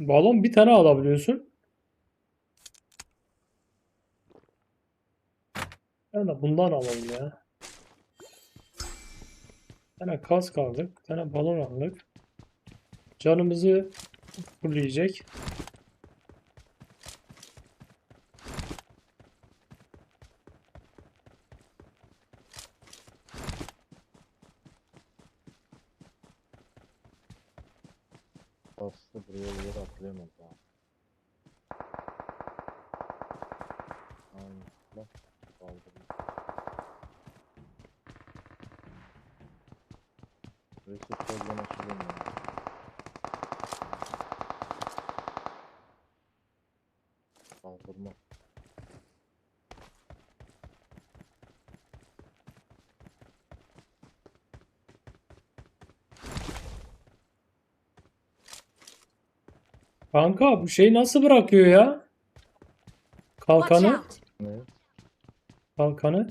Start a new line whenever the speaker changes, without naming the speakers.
Balon bir tane alabiliyorsun. Ben de bundan alalım ya. Bir tane kask aldık. Bir balon aldık. Canımızı fulleyecek.
Bastı buraya buraya atlayamadı ha. Aynen. Bak. Kaldırdım. Reset koldan açılıyor ya. Kaldırma.
Kanka bu şeyi nasıl bırakıyor ya? Kalkanı. Kalkanı.